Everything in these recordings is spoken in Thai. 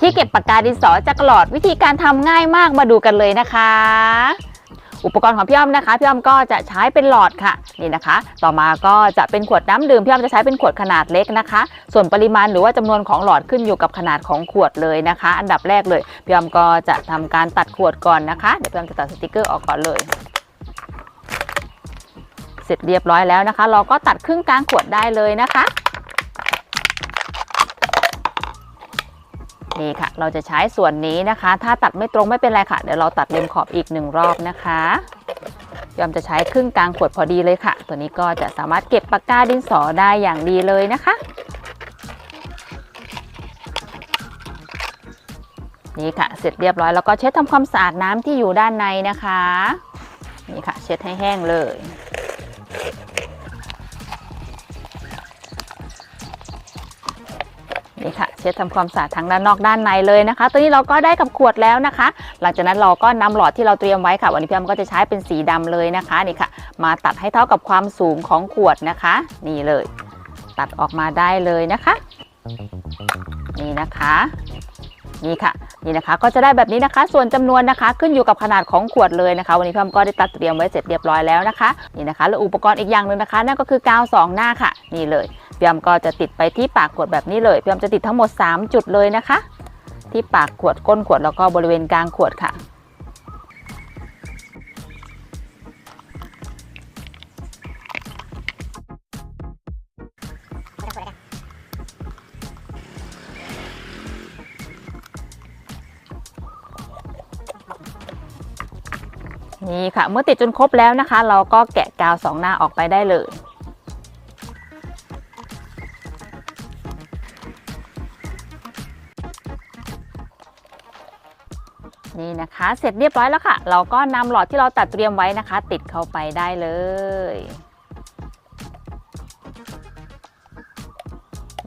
ที่เก็บปากกาดินสอจากหลอดวิธีการทำง่ายมากมาดูกันเลยนะคะ อุปกรณ์ของพี่อ้อมนะคะพี่อ้อมก็จะใช้เป็นหลอดค่ะนี่นะคะ ต่อมาก็จะเป็นขวดน้ำดื่มพี่อ้อมจะใช้เป็นขวดขนาดเล็กนะคะ ส่วนปริมาณหรือว่าจำนวนของหลอดขึ้นอยู่กับขนาดของขวดเลยนะคะ อันดับแรกเลยพี่อ้อมก็จะทำการตัดขวดก่อนนะคะเดี๋ยวพี่อ้อมจะตัดสติกเกอร์ออกก่อนเลยเสร็จเรียบร้อยแล้วนะคะ เราก็ตัดครึ่งกลางขวดได้เลยนะคะ นี่ค่ะ เราจะใช้ส่วนนี้นะคะ ถ้าตัดไม่ตรงไม่เป็นไรค่ะ เดี๋ยวเราตัดเลมขอบอีกหนึ่งรอบนะคะยอมจะใช้ครึ่งกลางขวดพอดีเลยค่ะ ตัวนี้ก็จะสามารถเก็บปากกาดินสอได้อย่างดีเลยนะคะ นี่ค่ะ เสร็จเรียบร้อยแล้วก็เช็ดทำความสะอาดน้ำที่อยู่ด้านในนะคะ นี่ค่ะ เช็ดให้แห้งเลย นี่ค่ะเช็ดทำความสะอาดทั้งด้านนอกด้านในเลยนะคะตัวนี้เราก็ได้กับขวดแล้วนะคะ หลังจากนั้นเราก็นำหลอดที่เราเตรียมไว้ค่ะ วันนี้พี่อ้อมก็จะใช้เป็นสีดำเลยนะคะนี่ค่ะ มาตัดให้เท่ากับความสูงของขวดนะคะ นี่เลย ตัดออกมาได้เลยนะคะ นี่นะคะนี่ค่ะนี่นะคะก็จะได้แบบนี้นะคะ ส่วนจำนวนนะคะ ขึ้นอยู่กับขนาดของขวดเลยนะคะ วันนี้พี่อ้อมก็ได้ตัดเตรียมไว้เสร็จเรียบร้อยแล้วนะคะนี่นะคะ แล้วอุปกรณ์อีกอย่างหนึ่งนะคะ นั่นก็คือกาวสองหน้าค่ะ นี่เลย พี่อ้อมก็จะติดไปที่ปากขวดแบบนี้เลยพี่อ้อมจะติดทั้งหมด 3 จุดเลยนะคะ ที่ปากขวดก้นขวดแล้วก็บริเวณกลางขวดค่ะนี่ค่ะ เมื่อติดจนครบแล้วนะคะ เราก็แกะกาวสองหน้าออกไปได้เลย นี่นะคะ เสร็จเรียบร้อยแล้วค่ะ เราก็นำหลอดที่เราตัดเตรียมไว้นะคะ ติดเข้าไปได้เลย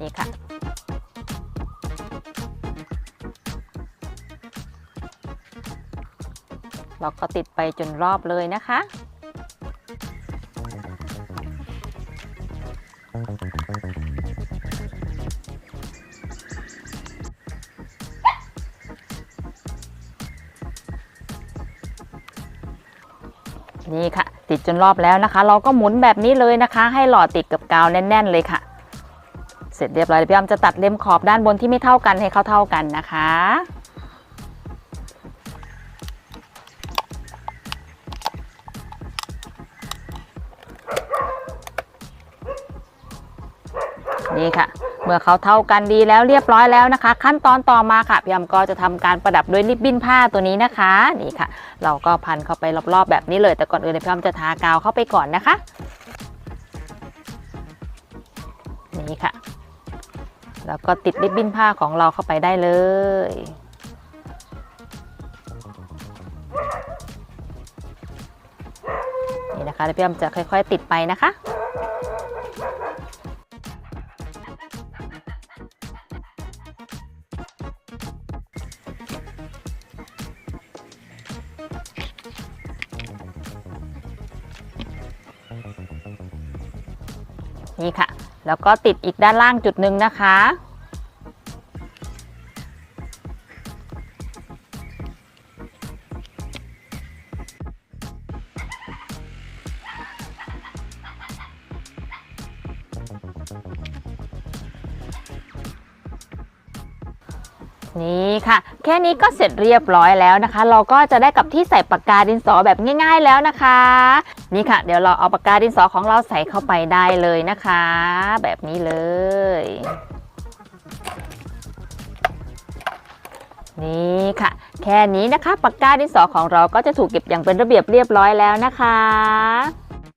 นี่ค่ะเราก็ติดไปจนรอบเลยนะคะ นี่ค่ะ ติดจนรอบแล้วนะคะ เราก็หมุนแบบนี้เลยนะคะ ให้หลอดติดกับกาวแน่น ๆ เลยค่ะ เสร็จเรียบร้อยพี่อ้อมจะตัดเล็มขอบด้านบนที่ไม่เท่ากันให้เขาเท่ากันนะคะนี่ค่ะ มื่อเขาเท่ากันดีแล้วเรียบร้อยแล้วนะคะ ขั้นตอนต่อมาค่ะพี่ยำก็จะทำการประดับด้วยริบบิ้นผ้าตัวนี้นะคะนี่ค่ะ เราก็พันเข้าไปรอบๆแบบนี้เลย แต่ก่อนอื่นเนยพี่ยำจะทากาวเข้าไปก่อนนะคะนี่ค่ะ แล้วก็ติดริบบิ้นผ้าของเราเข้าไปได้เลยนี่นะคะแล้วพี่ยำจะค่อย ๆ ติดไปนะคะ นี่ค่ะ แล้วก็ติดอีกด้านล่างจุดหนึ่งนะคะ นี่ค่ะ แค่นี้ก็เสร็จเรียบร้อยแล้วนะคะ เราก็จะได้กับที่ใส่ปากกาดินสอแบบง่าย ๆแล้วนะคะ นี่ค่ะ เดี๋ยวเราเอาปากกาดินสอของเราใส่เข้าไปได้เลยนะคะ แบบนี้เลย นี่ค่ะ แค่นี้นะคะปากกาดินสอของเราก็จะถูกเก็บอย่างเป็นระเบียบเรียบร้อยแล้วนะคะ